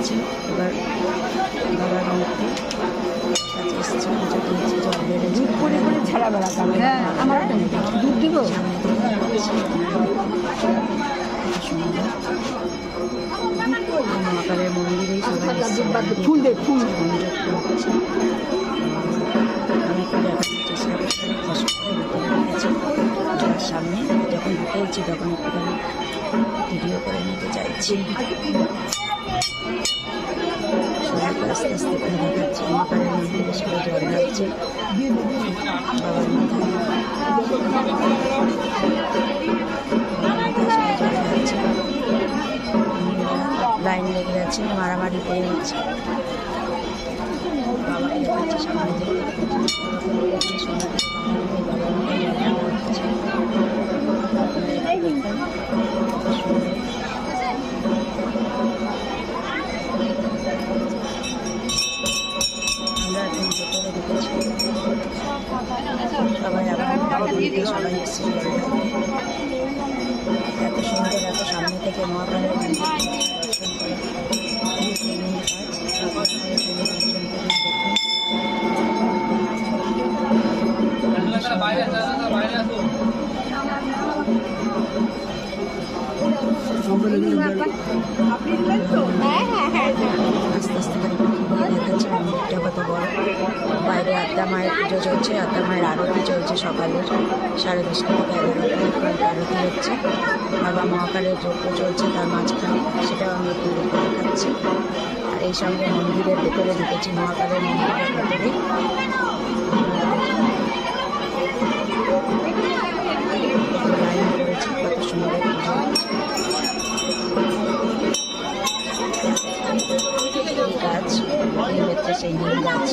গেছে এবার বাবার মূর্তি বেড়েছে করে করে ছাড়া বেড়াতাম হ্যাঁ আমার দুধ দিব মহাকালের মন্দিরেই সবাই ফুল দে ফুল একটু সামনে যখন ঢুকেছি তখন একটুখানি ভিডিও করে নিতে চাইছি আস্তে আস্তে জল ঢালছে বাবার মাথায় লাইন লেগে যাচ্ছে মারামারি করে যাচ্ছে। সামনে দিতে সবাই এসেছে জল এত সুন্দর এত সামনে থেকে মহাকালের দর্শন করে খুবই পুণ্যের কাজ আদ্যা মায়ের পুজো চলছে আদা মায়ের আরতি চলছে সকালের সাড়ে দশটা থেকে এগারোটা আরতি হচ্ছে। বাবা মহাকালের যজ্ঞ চলছে তার মাঝখানে, সেটাও আমি একটু দেখে দেখাচ্ছি আর এই সঙ্গে মন্দিরের ভেতরে ঢুকেছি মহাকালের মন্দিরের ভেতরে। হচ্ছে সেই নিম গাছ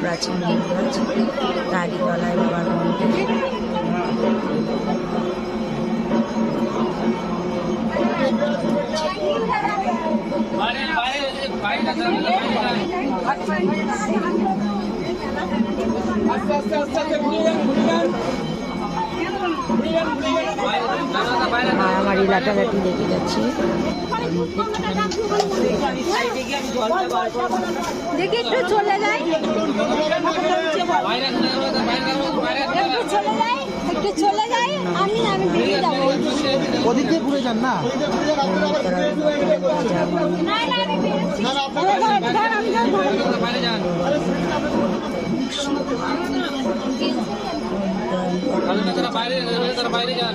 প্রাচীন নিম গাছ তারই তলায় বাবার মন্দির মারামারি লাটালাটি লেগে যাচ্ছে তার মধ্যে একটুখানি দেখি একটু চলে যাই। একটু চলে যাই একটু চলে যাই আমি আমি বেরিয়ে যাব। ওদিক দিয়ে ঘুরে যান না? আমি বাইরে যান।